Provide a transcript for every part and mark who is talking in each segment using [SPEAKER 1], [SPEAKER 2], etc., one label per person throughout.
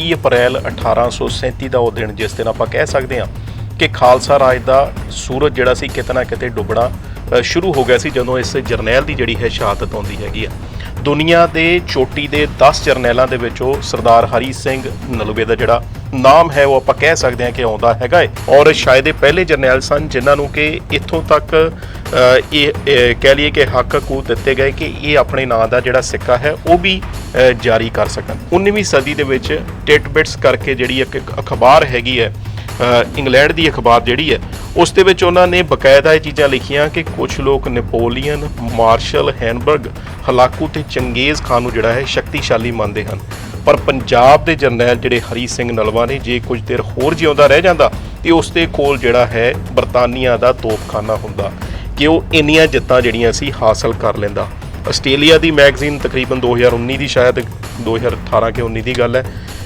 [SPEAKER 1] 30 ਅਪ੍ਰੈਲ 1837 ਦਾ ਉਹ ਦਿਨ, ਜਿਸ ਦਿਨ ਆਪਾਂ ਕਹਿ ਸਕਦੇ ਹਾਂ ਕਿ ਖਾਲਸਾ ਰਾਜ ਦਾ ਸੂਰਜ ਜਿਹੜਾ ਸੀ ਕਿਤੇ ਨਾ ਕਿਤੇ ਡੁੱਬਣਾ ਸ਼ੁਰੂ ਹੋ ਗਿਆ ਸੀ, ਜਦੋਂ ਇਸ ਜਰਨੈਲ ਦੀ ਜਿਹੜੀ ਹੈ ਸ਼ਹਾਦਤ ਆਉਂਦੀ ਹੈਗੀ ਆ। ਦੁਨੀਆ ਦੇ ਚੋਟੀ ਦੇ 10 ਜਰਨੈਲਾਂ ਦੇ ਵਿੱਚੋਂ ਸਰਦਾਰ ਹਰੀ ਸਿੰਘ ਨਲੂਵੇ ਦਾ ਜਿਹੜਾ ਨਾਮ ਹੈ, ਉਹ ਆਪਾਂ ਕਹਿ ਸਕਦੇ ਹਾਂ ਕਿ ਆਉਂਦਾ ਹੈਗਾ ਹੈ ਔਰ ਸ਼ਾਇਦ ਇਹ ਪਹਿਲੇ ਜਰਨੈਲ ਸਨ ਜਿਨ੍ਹਾਂ ਨੂੰ ਕਿ ਇੱਥੋਂ ਤੱਕ ਇਹ ਕਹਿ ਲਈਏ ਕਿ ਹੱਕ ਕੂ ਦਿੱਤੇ ਗਏ ਕਿ ਇਹ ਆਪਣੇ ਨਾਂ ਦਾ ਜਿਹੜਾ ਸਿੱਕਾ ਹੈ, ਉਹ ਵੀ ਜਾਰੀ ਕਰ ਸਕਣ। 19ਵੀਂ ਸਦੀ ਦੇ ਵਿੱਚ ਟਿਟਬਿਟਸ ਕਰਕੇ ਜਿਹੜੀ ਇੱਕ ਅਖਬਾਰ ਹੈਗੀ ਹੈ ਇੰਗਲੈਂਡ ਦੀ ਅਖਬਾਰ ਜਿਹੜੀ ਹੈ, ਉਸ ਦੇ ਵਿੱਚ ਉਹਨਾਂ ਨੇ ਬਕਾਇਦਾ ਇਹ ਚੀਜ਼ਾਂ ਲਿਖੀਆਂ ਕਿ ਕੁਝ ਲੋਕ ਨੈਪੋਲੀਅਨ ਮਾਰਸ਼ਲ ਹੈਨਬਰਗ ਹਲਾਕੂ ਤੇ ਚੰਗੇਜ਼ ਖਾਨ ਨੂੰ ਜਿਹੜਾ ਹੈ ਸ਼ਕਤੀਸ਼ਾਲੀ ਮੰਨਦੇ ਹਨ। ਪਰ ਪੰਜਾਬ ਦੇ ਜਰਨੈਲ ਜਿਹੜੇ ਹਰੀ ਸਿੰਘ ਨਲਵਾ ਨੇ, ਜੇ ਕੁਝ ਦੇਰ ਹੋਰ ਜਿਉਂਦਾ ਰਹਿ ਜਾਂਦਾ, ਤੇ ਉਸ ਦੇ ਕੋਲ ਜਿਹੜਾ ਹੈ ਬਰਤਾਨੀਆ ਦਾ ਤੋਪਖਾਨਾ ਹੁੰਦਾ ਕਿ ਉਹ ਇੰਨੀਆਂ ਜਿੱਤਾਂ ਜਿਹੜੀਆਂ ਸੀ ਹਾਸਲ ਕਰ ਲੈਂਦਾ। ਆਸਟ੍ਰੇਲੀਆ ਦੀ ਮੈਗਜ਼ੀਨ ਤਕਰੀਬਨ 2019 ਦੀ, ਸ਼ਾਇਦ 2018 ਕਿ 19 ਦੀ ਗੱਲ ਹੈ।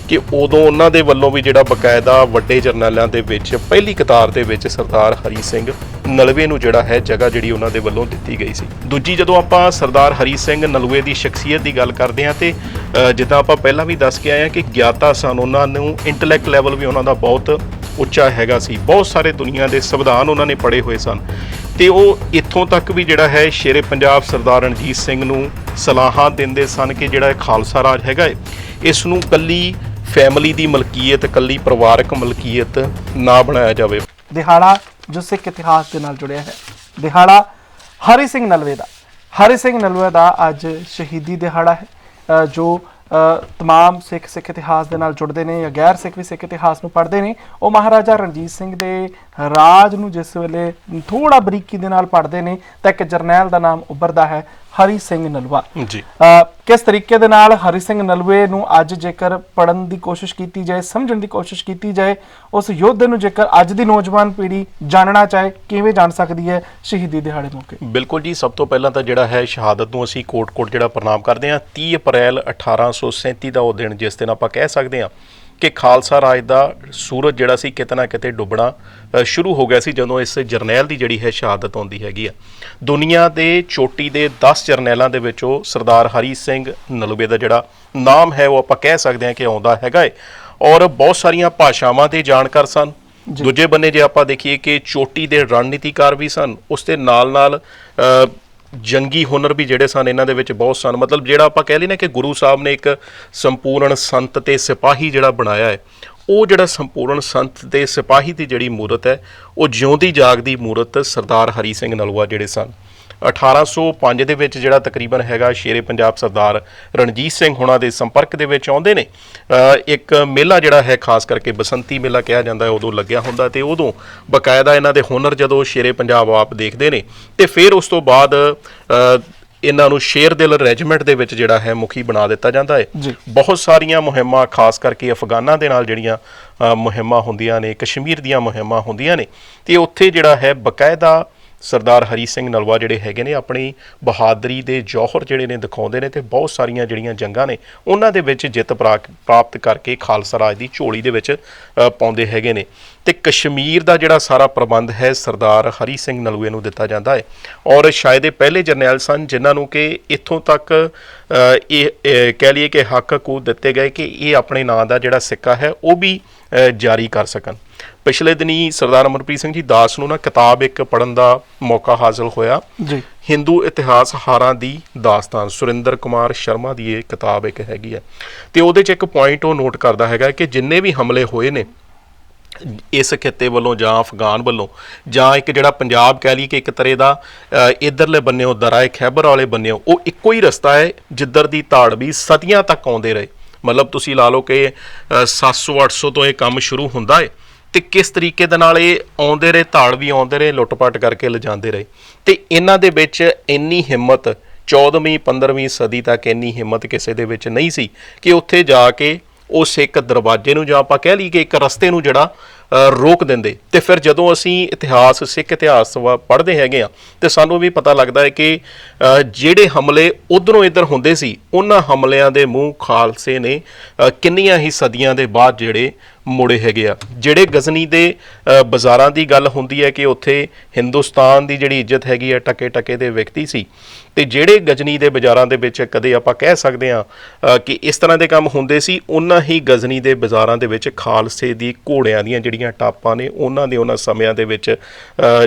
[SPEAKER 1] ਕਿ ਉਦੋਂ ਉਹਨਾਂ ਦੇ ਵੱਲੋਂ ਵੀ ਜਿਹੜਾ ਬਕਾਇਦਾ ਵੱਡੇ ਜਰਨੈਲਾਂ ਦੇ ਵਿੱਚ, ਪਹਿਲੀ ਕਤਾਰ ਦੇ ਵਿੱਚ ਸਰਦਾਰ ਹਰੀ ਸਿੰਘ ਨਲਵੇ ਨੂੰ ਜਿਹੜਾ ਹੈ ਜਗ੍ਹਾ ਜਿਹੜੀ ਉਹਨਾਂ ਦੇ ਵੱਲੋਂ ਦਿੱਤੀ ਗਈ ਸੀ। ਦੂਜੀ, ਜਦੋਂ ਆਪਾਂ ਸਰਦਾਰ ਹਰੀ ਸਿੰਘ ਨਲਵੇ ਦੀ ਸ਼ਖਸੀਅਤ ਦੀ ਗੱਲ ਕਰਦੇ ਹਾਂ ਤੇ ਜਿੱਦਾਂ ਆਪਾਂ ਪਹਿਲਾਂ ਵੀ ਦੱਸ ਕੇ ਆਏ ਹਾਂ ਕਿ ਗਿਆਤਾ ਸਨ, ਉਹਨਾਂ ਨੂੰ ਇੰਟੈਲੈਕਟ ਲੈਵਲ ਵੀ ਉਹਨਾਂ ਦਾ ਬਹੁਤ ਉੱਚਾ ਹੈਗਾ ਸੀ। ਬਹੁਤ ਸਾਰੇ ਦੁਨੀਆ ਦੇ ਸੰਵਿਧਾਨ ਉਹਨਾਂ ਨੇ ਪੜ੍ਹੇ ਹੋਏ ਸਨ। ਤੇ ਉਹ ਇੱਥੋਂ ਤੱਕ ਵੀ ਜਿਹੜਾ ਹੈ ਸ਼ੇਰੇ ਪੰਜਾਬ ਸਰਦਾਰ ਰਣਜੀਤ ਸਿੰਘ ਨੂੰ ਸਲਾਹਾਂ ਦਿੰਦੇ ਸਨ ਕਿ ਜਿਹੜਾ ਖਾਲਸਾ ਰਾਜ ਹੈਗਾ ਹੈ ਇਸ ਨੂੰ ਕੱਲੀ ਫੈਮਿਲੀ ਦੀ ਮਲਕੀਅਤ, ਇਕੱਲੀ ਪਰਿਵਾਰਕ ਮਲਕੀਅਤ ਨਾ ਬਣਾਇਆ ਜਾਵੇ।
[SPEAKER 2] ਦਿਹਾੜਾ ਜੋ ਸਿੱਖ ਇਤਿਹਾਸ ਦੇ ਨਾਲ ਜੁੜਿਆ ਹੈ। ਦਿਹਾੜਾ ਹਰੀ ਸਿੰਘ ਨਲਵੇ ਦਾ। ਹਰੀ ਸਿੰਘ ਨਲਵੇ ਦਾ ਅੱਜ ਸ਼ਹੀਦੀ ਦਿਹਾੜਾ ਹੈ। ਜੋ ਤਮਾਮ ਸਿੱਖ ਸਿੱਖ ਇਤਿਹਾਸ ਦੇ ਨਾਲ ਜੁੜਦੇ ਨੇ ਜਾਂ ਗੈਰ ਸਿੱਖ ਵੀ ਸਿੱਖ ਇਤਿਹਾਸ ਨੂੰ ਪੜ੍ਹਦੇ ਨੇ, ਉਹ ਮਹਾਰਾਜਾ ਰਣਜੀਤ ਸਿੰਘ ਦੇ ਰਾਜ ਨੂੰ ਜਿਸ ਵੇਲੇ ਥੋੜਾ ਬਰੀਕੀ ਦੇ ਨਾਲ ਪੜ੍ਹਦੇ ਨੇ, ਤਾਂ ਇੱਕ ਜਰਨੈਲ ਦਾ ਨਾਮ ਉੱਭਰਦਾ ਹੈ। ਹਰੀ ਸਿੰਘ ਨਲਵਾ
[SPEAKER 1] ਜੀ।
[SPEAKER 2] ਕਿਸ ਤਰੀਕੇ ਦੇ ਨਾਲ ਹਰੀ ਸਿੰਘ ਨਲਵੇ ਨੂੰ ਅੱਜ ਜੇਕਰ ਪੜਨ ਦੀ ਕੋਸ਼ਿਸ਼ ਕੀਤੀ ਜਾਏ ਸਮਝਣ ਦੀ ਕੋਸ਼ਿਸ਼ ਕੀਤੀ ਜਾਏ ਉਸ ਯੋਧੇ ਨੂੰ ਜੇਕਰ ਅੱਜ ਦੀ ਨੌਜਵਾਨ ਪੀੜ੍ਹੀ ਜਾਣਨਾ ਚਾਹੇ ਕਿਵੇਂ ਜਾਣ ਸਕਦੀ ਹੈ ਸ਼ਹੀਦੀ ਦਿਹਾੜੇ ਮੌਕੇ?
[SPEAKER 1] ਬਿਲਕੁਲ ਜੀ ਸਭ ਤੋਂ ਪਹਿਲਾਂ ਤਾਂ ਜਿਹੜਾ ਹੈ ਸ਼ਹਾਦਤ ਨੂੰ ਅਸੀਂ ਕੋਟ-ਕੋਟ ਜਿਹੜਾ ਪ੍ਰਣਾਮ ਕਰਦੇ ਹਾਂ 30 ਅਪ੍ਰੈਲ 1837 ਦਾ ਉਹ ਦਿਨ ਜਿਸ ਦਿਨ ਆਪਾਂ ਕਹਿ ਸਕਦੇ ਹਾਂ ਕਿ ਖਾਲਸਾ ਰਾਜ ਦਾ ਸੂਰਜ ਜਿਹੜਾ ਸੀ ਕਿਤੇ ਨਾ ਕਿਤੇ ਡੁੱਬਣਾ ਸ਼ੁਰੂ ਹੋ ਗਿਆ ਸੀ ਜਦੋਂ ਇਸ ਜਰਨੈਲ ਦੀ ਜਿਹੜੀ ਹੈ ਸ਼ਹਾਦਤ ਆਉਂਦੀ ਹੈਗੀ ਆ। ਦੁਨੀਆ ਦੇ ਚੋਟੀ ਦੇ 10 ਜਰਨੈਲਾਂ ਦੇ ਵਿੱਚੋਂ ਸਰਦਾਰ ਹਰੀ ਸਿੰਘ ਨਲੂਵੇ ਦਾ ਜਿਹੜਾ ਨਾਮ ਹੈ ਉਹ ਆਪਾਂ ਕਹਿ ਸਕਦੇ ਹਾਂ ਕਿ ਆਉਂਦਾ ਹੈਗਾ ਹੈ ਔਰ ਬਹੁਤ ਸਾਰੀਆਂ ਭਾਸ਼ਾਵਾਂ ਦੇ ਜਾਣਕਾਰ ਸਨ। ਦੂਜੇ ਬੰਨੇ ਜੇ ਆਪਾਂ ਦੇਖੀਏ ਕਿ ਚੋਟੀ ਦੇ ਰਣਨੀਤੀਕਾਰ ਵੀ ਸਨ। ਉਸ ਦੇ ਨਾਲ ਨਾਲ ਜੰਗੀ ਹੁਨਰ ਵੀ ਜਿਹੜੇ ਸਨ, ਇਹਨਾਂ ਦੇ ਵਿੱਚ ਬਹੁਤ ਸਨ। ਮਤਲਬ ਜਿਹੜਾ ਆਪਾਂ ਕਹਿ ਲਈ ਨਾ ਕਿ ਗੁਰੂ ਸਾਹਿਬ ਨੇ ਇੱਕ ਸੰਪੂਰਨ ਸੰਤ ਤੇ ਸਿਪਾਹੀ ਜਿਹੜਾ ਬਣਾਇਆ ਹੈ, ਉਹ ਜਿਹੜਾ ਸੰਪੂਰਨ ਸੰਤ ਤੇ ਸਿਪਾਹੀ ਦੀ ਜਿਹੜੀ ਮੂਰਤ ਹੈ, ਉਹ ਜਿਉਂਦੀ ਜਾਗਦੀ ਮੂਰਤ ਸਰਦਾਰ ਹਰੀ ਸਿੰਘ ਨਲੂਆ ਜਿਹੜੇ ਸਨ। 1805 ਦੇ ਵਿੱਚ ਜਿਹੜਾ ਤਕਰੀਬਨ ਹੈਗਾ ਸ਼ੇਰੇ ਪੰਜਾਬ ਸਰਦਾਰ ਰਣਜੀਤ ਸਿੰਘ ਹੁਣਾਂ ਦੇ ਸੰਪਰਕ ਦੇ ਵਿੱਚ ਆਉਂਦੇ ਨੇ ਇੱਕ ਮੇਲਾ ਜਿਹੜਾ ਹੈ ਖਾਸ ਕਰਕੇ ਬਸੰਤੀ ਮੇਲਾ ਕਿਹਾ ਜਾਂਦਾ ਹੈ ਉਦੋਂ ਲੱਗਿਆ ਹੁੰਦਾ ਤੇ ਉਦੋਂ ਬਕਾਇਦਾ ਇਹਨਾਂ ਦੇ ਹੁਨਰ ਜਦੋਂ ਸ਼ੇਰੇ ਪੰਜਾਬ ਆਪ ਦੇਖਦੇ ਨੇ ਤੇ ਫਿਰ ਉਸ ਤੋਂ ਬਾਅਦ ਇਹਨਾਂ ਨੂੰ ਸ਼ੇਰ ਦਿਲ ਰੈਜੀਮੈਂਟ ਦੇ ਵਿੱਚ ਜਿਹੜਾ ਹੈ ਮੁਖੀ ਬਣਾ ਦਿੱਤਾ ਜਾਂਦਾ ਹੈ। ਬਹੁਤ ਸਾਰੀਆਂ ਮੁਹਿੰਮਾਂ ਖਾਸ ਕਰਕੇ ਅਫਗਾਨਾਂ ਦੇ ਨਾਲ ਜਿਹੜੀਆਂ ਮੁਹਿੰਮਾਂ ਹੁੰਦੀਆਂ ਨੇ ਕਸ਼ਮੀਰ ਦੀਆਂ ਮੁਹਿੰਮਾਂ ਹੁੰਦੀਆਂ ਨੇ ਤੇ ਉੱਥੇ ਜਿਹੜਾ ਹੈ ਬਕਾਇਦਾ ਸਰਦਾਰ ਹਰੀ ਸਿੰਘ ਨਲਵਾ ਜਿਹੜੇ ਹੈਗੇ ਨੇ, ਆਪਣੀ ਬਹਾਦਰੀ ਦੇ ਜੌਹਰ ਜਿਹੜੇ ਨੇ ਦਿਖਾਉਂਦੇ ਨੇ ਤੇ ਬਹੁਤ ਸਾਰੀਆਂ ਜਿਹੜੀਆਂ ਜੰਗਾਂ ਨੇ, ਉਹਨਾਂ ਦੇ ਵਿੱਚ ਜਿੱਤ ਪ੍ਰਾ- ਪ੍ਰਾਪਤ ਕਰਕੇ ਖਾਲਸਾ ਰਾਜ ਦੀ ਝੋਲੀ ਦੇ ਵਿੱਚ ਪਾਉਂਦੇ ਹੈਗੇ ਨੇ। ਤੇ ਕਸ਼ਮੀਰ ਦਾ ਜਿਹੜਾ ਸਾਰਾ ਪ੍ਰਬੰਧ ਹੈ, ਸਰਦਾਰ ਹਰੀ ਸਿੰਘ ਨਲੂਏ ਨੂੰ ਦਿੱਤਾ ਜਾਂਦਾ ਹੈ। ਔਰ ਸ਼ਾਇਦ ਇਹ ਪਹਿਲੇ ਜਰਨੈਲ ਸਨ ਜਿਨ੍ਹਾਂ ਨੂੰ ਕਿ ਇੱਥੋਂ ਤੱਕ ਇਹ ਕਹਿ ਲਈਏ ਕਿ ਹੱਕ ਹਕੂਕ ਦਿੱਤੇ ਗਏ ਕਿ ਇਹ ਆਪਣੇ ਨਾਂ ਦਾ ਜਿਹੜਾ ਸਿੱਕਾ ਹੈ, ਉਹ ਵੀ ਜਾਰੀ ਕਰ ਸਕਣ। ਪਿਛਲੇ ਦਿਨੀ ਸਰਦਾਰ ਅਮਰਪ੍ਰੀਤ ਸਿੰਘ ਜੀ ਦਾਸ ਨੂੰ ਨਾ ਕਿਤਾਬ ਇੱਕ ਪੜਨ ਦਾ ਮੌਕਾ ਹਾਸਲ ਹੋਇਆ।
[SPEAKER 2] ਜੀ।
[SPEAKER 1] ਹਿੰਦੂ ਇਤਿਹਾਸ ਹਾਰਾਂ ਦੀ ਦਾਸਤਾਨ। ਸੁਰਿੰਦਰ ਕੁਮਾਰ ਸ਼ਰਮਾ ਦੀ ਇਹ ਕਿਤਾਬ ਇੱਕ ਹੈਗੀ ਹੈ ਤੇ ਉਹਦੇ ਚ ਇੱਕ ਪੁਆਇੰਟ ਉਹ ਨੋਟ ਕਰਦਾ ਹੈਗਾ ਕਿ ਜਿੰਨੇ ਵੀ ਹਮਲੇ ਹੋਏ ਨੇ ਇਸ ਖਿੱਤੇ ਵੱਲੋਂ ਜਾਂ ਅਫਗਾਨ ਵੱਲੋਂ ਜਾਂ ਇੱਕ ਜਿਹੜਾ ਪੰਜਾਬ ਕਹਿ ਲਈ ਕਿ ਇੱਕ ਤਰ੍ਹਾਂ ਦਾ ਇੱਧਰਲੇ ਬੰਨਿਓ ਦਰਾਏ ਖੈਬਰ ਵਾਲੇ ਬੰਨਿਓ ਉਹ ਇੱਕੋ ਹੀ ਰਸਤਾ ਹੈ ਜਿੱਧਰ ਦੀ ਧਾੜ ਵੀ ਸਦੀਆਂ ਤੱਕ ਆਉਂਦੇ ਰਹੇ। ਮਤਲਬ ਤੁਸੀਂ ਲਾ ਲਓ ਕਿ ਅ, 700 800 ਤੋਂ ਇਹ ਕੰਮ ਸ਼ੁਰੂ ਹੁੰਦਾ ਹੈ ਤੇ ਕਿਸ ਤਰੀਕੇ ਦੇ ਨਾਲ ਇਹ ਆਉਂਦੇ ਰਹੇ ਧਾੜ ਵੀ ਆਉਂਦੇ ਰਹੇ, ਲੁੱਟਪਾਟ ਕਰਕੇ ਲਿਜਾਂਦੇ ਰਹੇ। ਤੇ ਇਹਨਾਂ ਦੇ ਵਿੱਚ ਇੰਨੀ ਹਿੰਮਤ 14ਵੀਂ 15ਵੀਂ ਸਦੀ ਤੱਕ ਇੰਨੀ ਹਿੰਮਤ ਕਿਸੇ ਦੇ ਵਿੱਚ ਨਹੀਂ ਸੀ ਕਿ ਉੱਥੇ ਜਾ ਕੇ ਉਹ ਸਿੱਖ ਦਰਵਾਜ਼ੇ ਨੂੰ ਜਾਂ ਆਪਾਂ ਕਹਿ ਲਈਏ ਕਿ ਇੱਕ ਰਸਤੇ ਨੂੰ ਜਿਹੜਾ ਰੋਕ ਦਿੰਦੇ। ਤੇ ਫਿਰ ਜਦੋਂ ਅਸੀਂ ਇਤਿਹਾਸ, ਸਿੱਖ ਇਤਿਹਾਸ ਪੜ੍ਹਦੇ ਹੈਗੇ ਆ ਤੇ ਸਾਨੂੰ ਵੀ ਪਤਾ ਲੱਗਦਾ ਹੈ ਕਿ ਜਿਹੜੇ ਹਮਲੇ ਉਧਰੋਂ ਇੱਧਰ ਹੁੰਦੇ ਸੀ, ਉਹਨਾਂ ਹਮਲਿਆਂ ਦੇ ਮੂੰਹ ਖਾਲਸੇ ਨੇ ਕਿੰਨੀਆਂ ਹੀ ਸਦੀਆਂ ਦੇ ਬਾਅਦ ਜਿਹੜੇ ਮੁੜੇ ਹੈਗੇ ਆ। ਜਿਹੜੇ ਗਜ਼ਨੀ ਦੇ ਬਾਜ਼ਾਰਾਂ ਦੀ ਗੱਲ ਹੁੰਦੀ ਹੈ ਕਿ ਉੱਥੇ ਹਿੰਦੁਸਤਾਨ ਦੀ ਜਿਹੜੀ ਇੱਜ਼ਤ ਹੈਗੀ ਆ ਟਕੇ ਟਕੇ ਦੇ ਵਿਅਕਤੀ ਸੀ। ਤੇ ਜਿਹੜੇ ਗਜ਼ਨੀ ਦੇ ਬਾਜ਼ਾਰਾਂ ਦੇ ਵਿੱਚ ਕਦੇ ਆਪਾਂ ਕਹਿ ਸਕਦੇ ਆ ਕਿ ਇਸ ਤਰ੍ਹਾਂ ਦੇ ਕੰਮ ਹੁੰਦੇ ਸੀ ਉਹਨਾਂ ਹੀ ਗਜ਼ਨੀ ਦੇ ਬਾਜ਼ਾਰਾਂ ਦੇ ਵਿੱਚ ਖਾਲਸੇ ਦੀ ਘੋੜਿਆਂ ਦੀਆਂ ਜਿਹੜੀਆਂ ਟਾਪਾਂ ਨੇ ਉਹਨਾਂ ਦੇ ਉਹਨਾਂ ਸਮਿਆਂ ਦੇ ਵਿੱਚ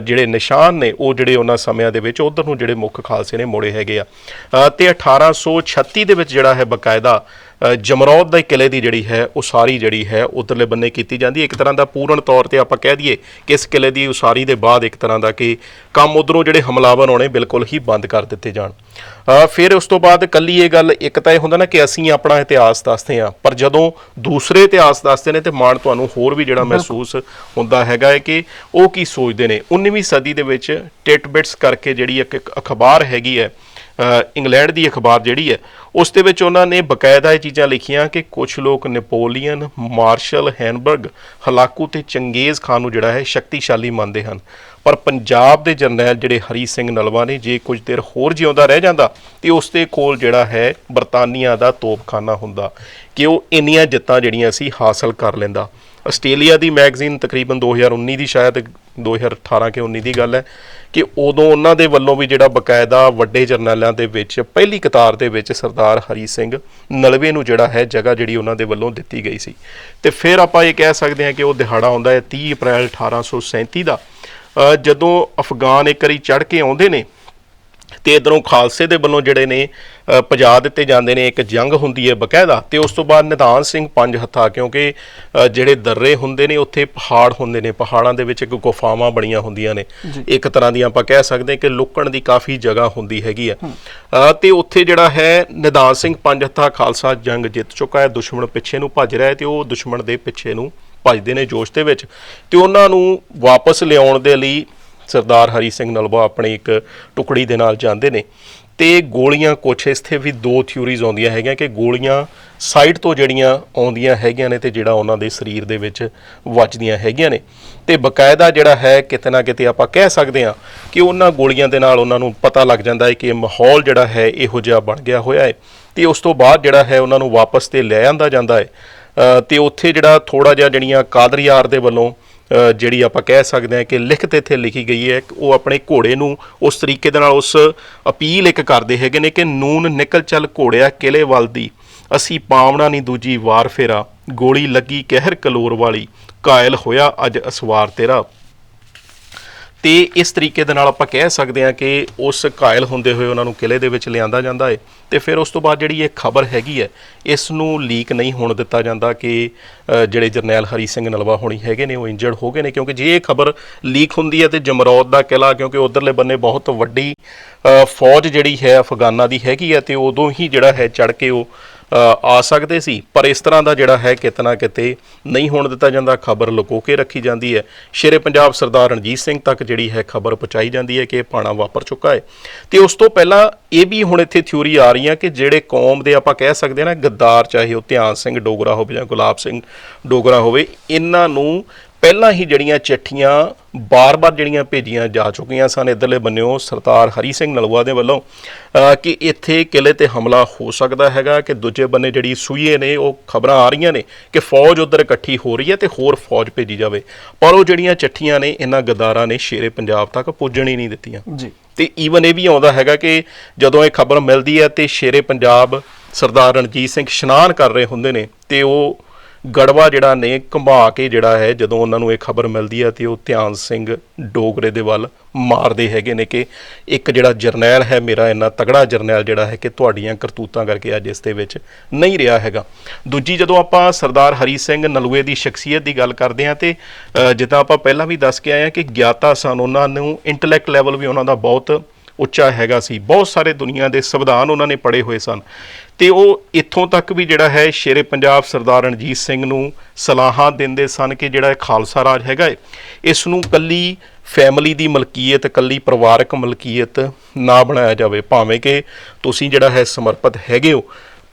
[SPEAKER 1] ਜਿਹੜੇ ਨਿਸ਼ਾਨ ਨੇ ਉਹ ਜਿਹੜੇ ਉਹਨਾਂ ਸਮਿਆਂ ਦੇ ਵਿੱਚ ਉਧਰ ਨੂੰ ਜਿਹੜੇ ਮੁੱਖ ਖਾਲਸੇ ਨੇ ਮੋੜੇ ਹੈਗੇ ਆ। ਅ, ਤੇ 1836 ਦੇ ਵਿੱਚ ਜਿਹੜਾ ਹੈ ਬਕਾਇਦਾ ਜਮਰੌਦ ਦੇ ਕਿਲੇ ਦੀ ਜਿਹੜੀ ਹੈ ਉਸਾਰੀ ਜਿਹੜੀ ਹੈ ਉਧਰਲੇ ਬੰਨੇ ਕੀਤੀ ਜਾਂਦੀ ਹੈ। ਇੱਕ ਤਰ੍ਹਾਂ ਦਾ ਪੂਰਨ ਤੌਰ ਤੇ ਆਪਾਂ ਕਹਿ ਦਈਏ ਕਿ ਇਸ ਕਿਲੇ ਦੀ ਉਸਾਰੀ ਦੇ ਬਾਅਦ ਇੱਕ ਤਰ੍ਹਾਂ ਦਾ ਕਿ ਕੰਮ ਉਧਰੋਂ ਜਿਹੜੇ ਹਮਲਾਵਰ ਆਉਣੇ ਬਿਲਕੁਲ ਹੀ ਬੰਦ ਕਰ ਦਿੱਤੇ ਜਾਣ। ਫਿਰ ਉਸ ਤੋਂ ਬਾਅਦ ਕੱਲੀ ਇਹ ਗੱਲ ਇੱਕ ਤਾਂ ਇਹ ਹੁੰਦਾ ਨਾ ਕਿ ਅਸੀਂ ਆਪਣਾ ਇਤਿਹਾਸ ਦੱਸਦੇ ਹਾਂ ਪਰ ਜਦੋਂ ਦੂਸਰੇ ਇਤਿਹਾਸ ਦੱਸਦੇ ਨੇ ਤੇ ਮਾਣ ਤੁਹਾਨੂੰ ਹੋਰ ਵੀ ਜਿਹੜਾ ਮਹਿਸੂਸ ਹੁੰਦਾ ਹੈਗਾ ਹੈ ਕਿ ਉਹ ਕੀ ਸੋਚਦੇ ਨੇ। 19ਵੀਂ ਸਦੀ ਦੇ ਵਿੱਚ ਟਿਟਬਿਟਸ ਕਰਕੇ ਜਿਹੜੀ ਇੱਕ ਇੱਕ ਅਖਬਾਰ ਹੈਗੀ ਹੈ ਇੰਗਲੈਂਡ ਦੀ ਅਖਬਾਰ ਜਿਹੜੀ ਹੈ, ਉਸ ਦੇ ਵਿੱਚ ਉਹਨਾਂ ਨੇ ਬਕਾਇਦਾ ਇਹ ਚੀਜ਼ਾਂ ਲਿਖੀਆਂ ਕਿ ਕੁਝ ਲੋਕ ਨੈਪੋਲੀਅਨ ਮਾਰਸ਼ਲ ਹੈਨਬਰਗ ਹਲਾਕੂ ਤੇ ਚੰਗੇਜ਼ ਖਾਨ ਨੂੰ ਜਿਹੜਾ ਹੈ ਸ਼ਕਤੀਸ਼ਾਲੀ ਮੰਨਦੇ ਹਨ। ਪਰ ਪੰਜਾਬ ਦੇ ਜਰਨੈਲ ਜਿਹੜੇ ਹਰੀ ਸਿੰਘ ਨਲਵਾ ਨੇ, ਜੇ ਕੁਝ ਦੇਰ ਹੋਰ ਜਿਉਂਦਾ ਰਹਿ ਜਾਂਦਾ, ਤੇ ਉਸ ਦੇ ਕੋਲ ਜਿਹੜਾ ਹੈ ਬਰਤਾਨੀਆ ਦਾ ਤੋਪਖਾਨਾ ਹੁੰਦਾ ਕਿ ਉਹ ਇੰਨੀਆਂ ਜਿੱਤਾਂ ਜਿਹੜੀਆਂ ਸੀ ਹਾਸਲ ਕਰ ਲੈਂਦਾ। ਆਸਟ੍ਰੇਲੀਆ ਦੀ ਮੈਗਜ਼ੀਨ ਤਕਰੀਬਨ 2019 ਦੀ ਸ਼ਾਇਦ 2018 ਕੇ 19 ਦੀ ਗੱਲ ਹੈ, ਕਿ ਉਦੋਂ ਉਹਨਾਂ ਦੇ ਵੱਲੋਂ ਵੀ ਜਿਹੜਾ ਬਕਾਇਦਾ ਵੱਡੇ ਜਰਨੈਲਾਂ ਦੇ ਵਿੱਚ, ਪਹਿਲੀ ਕਤਾਰ ਦੇ ਵਿੱਚ ਸਰਦਾਰ ਹਰੀ ਸਿੰਘ ਨਲਵੇ ਨੂੰ ਜਿਹੜਾ ਹੈ ਜਗ੍ਹਾ ਜਿਹੜੀ ਉਹਨਾਂ ਦੇ ਵੱਲੋਂ ਦਿੱਤੀ ਗਈ ਸੀ। ਤੇ ਫਿਰ ਆਪਾਂ ਇਹ ਕਹਿ ਸਕਦੇ ਹਾਂ ਕਿ ਉਹ ਦਿਹਾੜਾ ਆਉਂਦਾ ਹੈ 30 ਅਪ੍ਰੈਲ 1837 ਦਾ। ਜਦੋਂ ਅਫਗਾਨ ਇੱਕ ਵਾਰੀ ਚੜ੍ਹ ਕੇ ਆਉਂਦੇ ਨੇ ਤੇ ਇਧਰੋਂ ਖਾਲਸੇ ਦੇ ਵੱਲੋਂ ਜਿਹੜੇ ਨੇ ਪਜਾ ਦਿੱਤੇ ਜਾਂਦੇ ਨੇ ਇੱਕ ਜੰਗ ਹੁੰਦੀ ਹੈ ਬਕਾਇਦਾ ਤੇ ਉਸ ਤੋਂ ਬਾਅਦ ਨਿਧਾਨ ਸਿੰਘ ਪੰਜ ਹੱਥਾ ਕਿਉਂਕਿ ਜਿਹੜੇ ਦਰਰੇ ਹੁੰਦੇ ਨੇ ਉੱਥੇ ਪਹਾੜ ਹੁੰਦੇ ਨੇ ਪਹਾੜਾਂ ਦੇ ਵਿੱਚ ਇੱਕ ਗੁਫਾਵਾਂ ਬਣੀਆਂ ਹੁੰਦੀਆਂ ਨੇ। ਇੱਕ ਤਰ੍ਹਾਂ ਦੀ ਆਪਾਂ ਕਹਿ ਸਕਦੇ ਹਾਂ ਕਿ ਲੁਕਣ ਦੀ ਕਾਫੀ ਜਗ੍ਹਾ ਹੁੰਦੀ ਹੈਗੀ ਆ। ਤੇ ਉੱਥੇ ਜਿਹੜਾ ਹੈ ਨਿਧਾਨ ਸਿੰਘ ਪੰਜ ਹੱਥਾ ਖਾਲਸਾ ਜੰਗ ਜਿੱਤ ਚੁੱਕਾ ਹੈ। ਦੁਸ਼ਮਣ ਪਿੱਛੇ ਨੂੰ ਭੱਜ ਰਿਹਾ ਹੈ ਤੇ ਉਹ ਦੁਸ਼ਮਣ ਦੇ ਪਿੱਛੇ ਨੂੰ ਭੱਜਦੇ ਨੇ ਜੋਸ਼ ਦੇ ਵਿੱਚ। ਤੇ ਉਹਨਾਂ ਨੂੰ ਵਾਪਸ ਲਿਆਉਣ ਦੇ ਲਈ ਸਰਦਾਰ ਹਰੀ ਸਿੰਘ ਨਲਵਾ ਆਪਣੀ ਇੱਕ ਟੁਕੜੀ ਦੇ ਨਾਲ ਜਾਂਦੇ ਨੇ ਤੇ ਗੋਲੀਆਂ ਕੁਛ ਇੱਥੇ ਵੀ ਦੋ ਥਿਊਰੀਜ਼ ਆਉਂਦੀਆਂ ਹੈਗੀਆਂ ਕਿ ਗੋਲੀਆਂ ਸਾਈਡ ਤੋਂ ਜਿਹੜੀਆਂ ਆਉਂਦੀਆਂ ਹੈਗੀਆਂ ਨੇ ਤੇ ਜਿਹੜਾ ਉਹਨਾਂ ਦੇ ਸਰੀਰ ਦੇ ਵਿੱਚ ਵੱਜਦੀਆਂ ਹੈਗੀਆਂ ਨੇ ਤੇ ਬਕਾਇਦਾ ਜਿਹੜਾ ਹੈ ਕਿਤੇ ਨਾ ਕਿਤੇ ਆਪਾਂ ਕਹਿ ਸਕਦੇ ਹਾਂ ਕਿ ਉਹਨਾਂ ਗੋਲੀਆਂ ਦੇ ਨਾਲ ਉਹਨਾਂ ਨੂੰ ਪਤਾ ਲੱਗ ਜਾਂਦਾ ਹੈ ਕਿ ਮਾਹੌਲ ਜਿਹੜਾ ਹੈ ਇਹੋ ਜਿਹਾ ਬਣ ਗਿਆ ਹੋਇਆ ਹੈ ਤੇ ਉਸ ਤੋਂ ਬਾਅਦ ਜਿਹੜਾ ਹੈ ਉਹਨਾਂ ਨੂੰ ਵਾਪਸ ਤੇ ਲੈ ਆਂਦਾ ਜਾਂਦਾ ਹੈ। ਅ, ਤੇ ਉੱਥੇ ਜਿਹੜਾ ਥੋੜਾ ਜਿਹਾ ਜਿਹੜੀਆਂ ਕਾਦਰੀਆਰ ਦੇ ਵੱਲੋਂ ਜਿਹੜੀ ਆਪਾਂ ਕਹਿ ਸਕਦੇ ਹਾਂ ਕਿ ਲਿਖਤ ਇੱਥੇ ਲਿਖੀ ਗਈ ਹੈ ਉਹ ਆਪਣੇ ਘੋੜੇ ਨੂੰ ਉਸ ਤਰੀਕੇ ਦੇ ਨਾਲ ਉਸ ਅਪੀਲ ਇੱਕ ਕਰਦੇ ਹੈਗੇ ਨੇ ਕਿ ਨੂਨ ਨਿਕਲ ਚੱਲ ਘੋੜਿਆ ਕਿਲੇ ਵੱਲ ਦੀ। ਅਸੀਂ ਪਾਵਣਾ ਨਹੀਂ ਦੂਜੀ ਵਾਰ ਫੇਰਾ, ਗੋਲੀ ਲੱਗੀ ਕਹਿਰ ਕਲੋਰ ਵਾਲੀ ਕਾਇਲ ਹੋਇਆ ਅੱਜ ਅਸਵਾਰ ਤੇਰਾ। ਤੇ ਇਸ ਤਰੀਕੇ ਦੇ ਨਾਲ ਆਪਾਂ ਕਹਿ ਸਕਦੇ ਹਾਂ ਕਿ ਉਸ ਘਾਇਲ ਹੁੰਦੇ ਹੋਏ ਉਹਨਾਂ ਨੂੰ ਕਿਲੇ ਦੇ ਵਿੱਚ ਲਿਆਂਦਾ ਜਾਂਦਾ ਹੈ ਤੇ ਫਿਰ ਉਸ ਤੋਂ ਬਾਅਦ ਜਿਹੜੀ ਇਹ ਖਬਰ ਹੈਗੀ ਹੈ, ਇਸ ਨੂੰ ਲੀਕ ਨਹੀਂ ਹੋਣ ਦਿੱਤਾ ਜਾਂਦਾ ਕਿ ਜਿਹੜੇ ਜਰਨੈਲ ਹਰੀ ਸਿੰਘ ਨਲਵਾ ਹੋਣੀ ਹੈਗੇ ਨੇ, ਉਹ ਇੰਜਰਡ ਹੋ ਗਏ ਨੇ, ਕਿਉਂਕਿ ਜੇ ਇਹ ਖਬਰ ਲੀਕ ਹੁੰਦੀ ਹੈ ਤੇ ਜਮਰੌਦ ਦਾ ਕਿਲਾ ਕਿਉਂਕਿ ਉਧਰਲੇ ਬੰਨੇ ਬਹੁਤ ਵੱਡੀ ਫੌਜ ਜਿਹੜੀ ਹੈ ਅਫਗਾਨਾਂ ਦੀ ਹੈਗੀ ਹੈ ਤੇ ਉਦੋਂ ਹੀ ਜਿਹੜਾ ਹੈ ਚੜ ਕੇ ਉਹ ਆ ਸਕਦੇ ਸੀ। ਪਰ ਇਸ ਤਰ੍ਹਾਂ ਦਾ ਜਿਹੜਾ ਹੈ ਕਿਤਨਾ ਕਿਤੇ ਨਹੀਂ ਹੋਣ ਦਿੱਤਾ ਜਾਂਦਾ। ਖਬਰ ਲੁਕੋ ਕੇ ਰੱਖੀ ਜਾਂਦੀ ਹੈ। ਸ਼ੇਰੇ ਪੰਜਾਬ ਸਰਦਾਰ ਰਣਜੀਤ ਸਿੰਘ ਤੱਕ ਜਿਹੜੀ ਹੈ ਖਬਰ ਪਹੁੰਚਾਈ ਜਾਂਦੀ ਹੈ ਕਿ ਇਹ ਪਾਣਾ ਵਾਪਰ ਚੁੱਕਾ ਹੈ। ਤੇ ਉਸ ਤੋਂ ਪਹਿਲਾਂ ਇਹ ਵੀ ਹੁਣ ਇੱਥੇ ਥਿਊਰੀ ਆ ਰਹੀਆਂ ਕਿ ਜਿਹੜੇ ਕੌਮ ਦੇ ਆਪਾਂ ਕਹਿ ਸਕਦੇ ਹਾਂ ਨਾ, ਗੱਦਾਰ ਚਾਹੇ ਉਹ ਧਿਆਨ ਸਿੰਘ, ਡੋਗਰਾ ਹੋਵੇ ਜਾਂ ਗੁਲਾਬ ਸਿੰਘ, ਡੋਗਰਾ ਹੋਵੇ, ਇਹਨਾਂ ਨੂੰ ਪਹਿਲਾਂ ਹੀ ਜਿਹੜੀਆਂ ਚਿੱਠੀਆਂ ਬਾਰ-ਬਾਰ ਜਿਹੜੀਆਂ ਭੇਜੀਆਂ ਜਾ ਚੁੱਕੀਆਂ ਸਨ ਇਧਰਲੇ ਬੰਨਿਓ ਸਰਦਾਰ ਹਰੀ ਸਿੰਘ ਨਲਵਾ ਦੇ ਵੱਲੋਂ ਕਿ ਇੱਥੇ ਕਿਲੇ ਤੇ ਹਮਲਾ ਹੋ ਸਕਦਾ ਹੈਗਾ ਕਿ ਦੂਜੇ ਬੰਨੇ ਜਿਹੜੀ ਸੂਈਏ ਨੇ ਉਹ ਖਬਰਾਂ ਆ ਰਹੀਆਂ ਨੇ ਕਿ ਫੌਜ ਉਧਰ ਇਕੱਠੀ ਹੋ ਰਹੀ ਹੈ ਤੇ ਹੋਰ ਫੌਜ ਭੇਜੀ ਜਾਵੇ। ਪਰ ਉਹ ਜਿਹੜੀਆਂ ਚਿੱਠੀਆਂ ਨੇ ਇਹਨਾਂ ਗਦਾਰਾਂ ਨੇ ਸ਼ੇਰੇ ਪੰਜਾਬ ਤੱਕ ਪੁੱਜਣ ਹੀ ਨਹੀਂ ਦਿੱਤੀਆਂ।
[SPEAKER 2] ਜੀ।
[SPEAKER 1] ਤੇ ਈਵਨ ਇਹ ਵੀ ਆਉਂਦਾ ਹੈਗਾ ਕਿ ਜਦੋਂ ਇਹ ਖਬਰ ਮਿਲਦੀ ਹੈ ਤੇ ਸ਼ੇਰੇ ਪੰਜਾਬ ਸਰਦਾਰ ਰਣਜੀਤ ਸਿੰਘ ਇਸ਼ਨਾਨ ਕਰ ਰਹੇ ਹੁੰਦੇ ਨੇ ਤੇ ਉਹ ਗੜਵਾ ਜਿਹੜਾ ਨੇ ਘੁਮਾ ਕੇ ਜਿਹੜਾ ਹੈ, ਜਦੋਂ ਉਹਨਾਂ ਨੂੰ ਇਹ ਖਬਰ ਮਿਲਦੀ ਹੈ ਤੇ ਉਹ ਧਿਆਨ ਸਿੰਘ ਡੋਗਰੇ ਦੇ ਵੱਲ ਮਾਰਦੇ ਹੈਗੇ ਨੇ ਕਿ ਇੱਕ ਜਿਹੜਾ ਜਰਨੈਲ ਹੈ, ਮੇਰਾ ਇੰਨਾ ਤਗੜਾ ਜਰਨੈਲ ਜਿਹੜਾ ਹੈ ਕਿ ਤੁਹਾਡੀਆਂ ਕਰਤੂਤਾਂ ਕਰਕੇ ਅੱਜ ਇਸ ਦੇ ਵਿੱਚ ਨਹੀਂ ਰਿਹਾ ਹੈਗਾ। ਦੂਜੀ, ਜਦੋਂ ਆਪਾਂ ਸਰਦਾਰ ਹਰੀ ਸਿੰਘ ਨਲੂਏ ਦੀ ਸ਼ਖਸੀਅਤ ਦੀ ਗੱਲ ਕਰਦੇ ਹਾਂ ਤੇ ਜਿੱਦਾਂ ਆਪਾਂ ਪਹਿਲਾਂ ਵੀ ਦੱਸ ਕੇ ਆਏ ਹਾਂ ਕਿ ਗਿਆਤਾ ਸਨ, ਉਹਨਾਂ ਨੂੰ ਇੰਟੈਲੈਕਟ ਲੈਵਲ ਵੀ ਉਹਨਾਂ ਦਾ ਬਹੁਤ ਉੱਚਾ ਹੈਗਾ ਸੀ। ਬਹੁਤ ਸਾਰੇ ਦੁਨੀਆ ਦੇ ਸੰਵਿਧਾਨ ਉਹਨਾਂ ਨੇ ਪੜ੍ਹੇ ਹੋਏ ਸਨ। ਤੇ ਉਹ ਇੱਥੋਂ ਤੱਕ ਵੀ ਜਿਹੜਾ ਹੈ ਸ਼ੇਰੇ ਪੰਜਾਬ ਸਰਦਾਰ ਰਣਜੀਤ ਸਿੰਘ ਨੂੰ ਸਲਾਹਾਂ ਦਿੰਦੇ ਸਨ ਕਿ ਜਿਹੜਾ ਇਹ ਖਾਲਸਾ ਰਾਜ ਹੈਗਾ ਹੈ ਇਸ ਨੂੰ ਕੱਲੀ ਫੈਮਿਲੀ ਦੀ ਮਲਕੀਅਤ, ਕੱਲੀ ਪਰਿਵਾਰਕ ਮਲਕੀਅਤ ਨਾ ਬਣਾਇਆ ਜਾਵੇ, ਭਾਵੇਂ ਕਿ ਤੁਸੀਂ ਜਿਹੜਾ ਹੈ ਸਮਰਪਿਤ ਹੈਗੇ ਹੋ,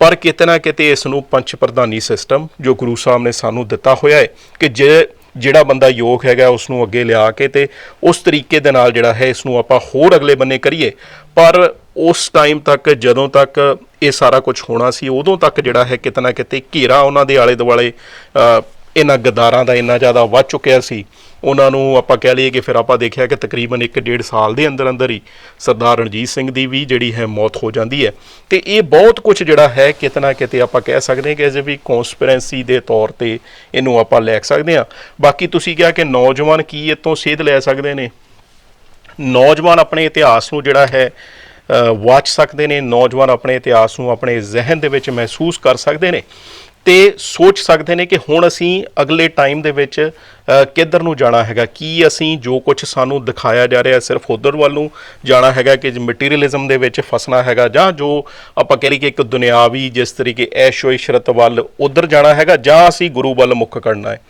[SPEAKER 1] ਪਰ ਕਿਤੇ ਨਾ ਕਿਤੇ ਇਸ ਨੂੰ ਪੰਚ ਪ੍ਰਧਾਨੀ ਸਿਸਟਮ ਜੋ ਗੁਰੂ ਸਾਹਿਬ ਨੇ ਸਾਨੂੰ ਦਿੱਤਾ ਹੋਇਆ ਹੈ ਕਿ ਜੇ ਜਿਹੜਾ ਬੰਦਾ ਯੋਗ ਹੈਗਾ ਉਸ ਨੂੰ ਅੱਗੇ ਲਿਆ ਕੇ ਤੇ ਉਸ ਤਰੀਕੇ ਦੇ ਨਾਲ ਜਿਹੜਾ ਹੈ ਇਸ ਨੂੰ ਆਪਾਂ ਹੋਰ ਅਗਲੇ ਬੰਨੇ ਕਰੀਏ, ਪਰ ਉਸ ਟਾਈਮ ਤੱਕ, ਜਦੋਂ ਤੱਕ ਇਹ ਸਾਰਾ ਕੁਝ ਹੋਣਾ ਸੀ, ਉਦੋਂ ਤੱਕ ਜਿਹੜਾ ਹੈ ਕਿਤੇ ਨਾ ਕਿਤੇ ਘੇਰਾ ਉਹਨਾਂ ਦੇ ਆਲੇ ਦੁਆਲੇ ਇਹਨਾਂ ਗਦਾਰਾਂ ਦਾ ਇੰਨਾ ਜ਼ਿਆਦਾ ਵੱਧ ਚੁੱਕਿਆ ਸੀ। ਉਹਨਾਂ ਨੂੰ ਆਪਾਂ ਕਹਿ ਲਈਏ ਕਿ ਫਿਰ ਆਪਾਂ ਦੇਖਿਆ ਕਿ ਤਕਰੀਬਨ 1.5 ਸਾਲ ਦੇ ਅੰਦਰ ਅੰਦਰ ਹੀ ਸਰਦਾਰ ਰਣਜੀਤ ਸਿੰਘ ਦੀ ਵੀ ਜਿਹੜੀ ਹੈ ਮੌਤ ਹੋ ਜਾਂਦੀ ਹੈ। ਤੇ ਇਹ ਬਹੁਤ ਕੁਝ ਜਿਹੜਾ ਹੈ ਕਿਤੇ ਨਾ ਕਿਤੇ ਆਪਾਂ ਕਹਿ ਸਕਦੇ ਹਾਂ ਕਿ ਐਜ਼ ਵੀ ਕਨਸਪੀਰੈਂਸੀ ਦੇ ਤੌਰ ਤੇ ਇਹਨੂੰ ਆਪਾਂ ਲੈ ਸਕਦੇ ਹਾਂ। ਬਾਕੀ ਤੁਸੀਂ ਕਿਹਾ ਕਿ ਨੌਜਵਾਨ ਕੀ ਇਹ ਸੇਧ ਲੈ ਸਕਦੇ ਨੇ? ਨੌਜਵਾਨ ਆਪਣੇ ਇਤਿਹਾਸ ਨੂੰ ਜਿਹੜਾ ਹੈ ਵਾਚ ਸਕਦੇ ਨੇ, ਨੌਜਵਾਨ ਆਪਣੇ ਇਤਿਹਾਸ ਨੂੰ ਆਪਣੇ ਜ਼ਿਹਨ ਦੇ ਵਿੱਚ ਮਹਿਸੂਸ ਕਰ ਸਕਦੇ ਨੇ ਤੇ ਸੋਚ ਸਕਦੇ ਨੇ ਕਿ ਹੁਣ ਅਸੀਂ ਅਗਲੇ ਟਾਈਮ ਦੇ ਵਿੱਚ ਕਿੱਧਰ ਨੂੰ ਜਾਣਾ ਹੈਗਾ? ਕੀ ਅਸੀਂ ਜੋ ਕੁਝ ਸਾਨੂੰ ਦਿਖਾਇਆ ਜਾ ਰਿਹਾ ਸਿਰਫ ਉਧਰ ਵੱਲ ਨੂੰ ਜਾਣਾ ਹੈਗਾ ਕਿ ਮਟੀਰੀਅਲਿਜ਼ਮ ਦੇ ਵਿੱਚ ਫਸਣਾ ਹੈਗਾ ਜਾਂ ਜੋ ਆਪਾਂ ਕਹਿ ਲਈਏ ਕਿ ਇੱਕ ਦੁਨਿਆਵੀ ਜਿਸ ਤਰੀਕੇ ਐਸ਼ੋ ਇਸ਼ਰਤ ਵੱਲ ਉਧਰ ਜਾਣਾ ਹੈਗਾ ਜਾਂ ਅਸੀਂ ਗੁਰੂ ਵੱਲ ਮੁੱਖ ਕਰਨਾ ਹੈ?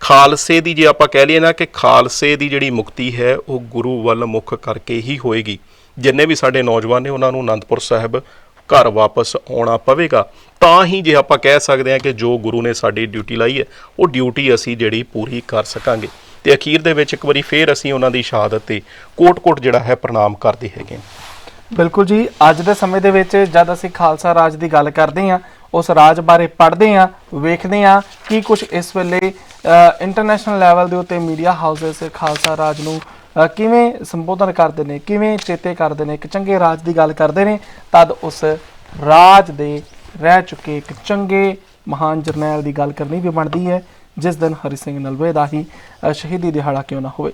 [SPEAKER 1] ਖਾਲਸੇ ਦੀ ਜੇ ਆਪਾਂ ਕਹਿ ਲਈਏ ਨਾ ਕਿ ਖਾਲਸੇ ਦੀ ਜਿਹੜੀ ਮੁਕਤੀ ਹੈ, ਉਹ ਗੁਰੂ ਵੱਲ ਮੁੱਖ ਕਰਕੇ ਹੀ ਹੋਏਗੀ। ਜਿੰਨੇ ਵੀ ਸਾਡੇ ਨੌਜਵਾਨ ਨੇ, ਉਹਨਾਂ ਨੂੰ ਅਨੰਦਪੁਰ ਸਾਹਿਬ ਘਰ ਵਾਪਸ ਆਉਣਾ ਪਵੇਗਾ। ਤਾਂ ਹੀ ਜੇ ਆਪਾਂ ਕਹਿ ਸਕਦੇ ਹਾਂ ਕਿ ਜੋ ਗੁਰੂ ਨੇ ਸਾਡੀ ਡਿਊਟੀ ਲਾਈ ਹੈ, ਉਹ ਡਿਊਟੀ ਅਸੀਂ ਜਿਹੜੀ ਪੂਰੀ ਕਰ ਸਕਾਂਗੇ। ਤੇ ਅਖੀਰ ਦੇ ਵਿੱਚ ਇੱਕ ਵਾਰੀ ਫੇਰ ਅਸੀਂ ਉਹਨਾਂ ਦੀ ਸ਼ਹਾਦਤ ਤੇ ਕੋਟ-ਕੋਟ ਜਿਹੜਾ ਹੈ, ਪ੍ਰਣਾਮ ਕਰਦੇ ਹੈਗੇ ਹਾਂ।
[SPEAKER 2] ਬਿਲਕੁਲ ਜੀ, ਅੱਜ ਦੇ ਸਮੇਂ ਦੇ ਵਿੱਚ ਜਦ ਅਸੀਂ ਖਾਲਸਾ ਰਾਜ ਦੀ ਗੱਲ ਕਰਦੇ ਹਾਂ ਉਸ ਰਾਜ ਬਾਰੇ ਪੜ੍ਹਦੇ ਹਾਂ, ਵੇਖਦੇ ਹਾਂ ਕੀ ਕੁਝ ਇਸ ਵੇਲੇ ਇੰਟਰਨੈਸ਼ਨਲ ਲੈਵਲ ਦੇ ਉੱਤੇ ਮੀਡੀਆ ਹਾਊਸਸ ਖਾਲਸਾ ਰਾਜ ਨੂੰ ਕਿਵੇਂ ਸੰਬੋਧਨ ਕਰਦੇ ਨੇ, ਕਿਵੇਂ ਚੇਤੇ ਕਰਦੇ ਨੇ, ਇੱਕ ਚੰਗੇ ਰਾਜ ਦੀ ਗੱਲ ਕਰਦੇ ਨੇ, ਤਦ ਉਸ ਰਾਜ ਦੇ ਰਹਿ ਚੁੱਕੇ ਇੱਕ ਚੰਗੇ, ਮਹਾਨ ਜਰਨੈਲ ਦੀ ਗੱਲ ਕਰਨੀ ਵੀ ਬਣਦੀ ਹੈ, ਜਿਸ ਦਿਨ ਹਰੀ ਸਿੰਘ ਨਲਵੇ ਦਾ ਹੀ ਸ਼ਹੀਦੀ ਦਿਹਾੜਾ ਕਿਉਂ ਨਾ ਹੋਵੇ।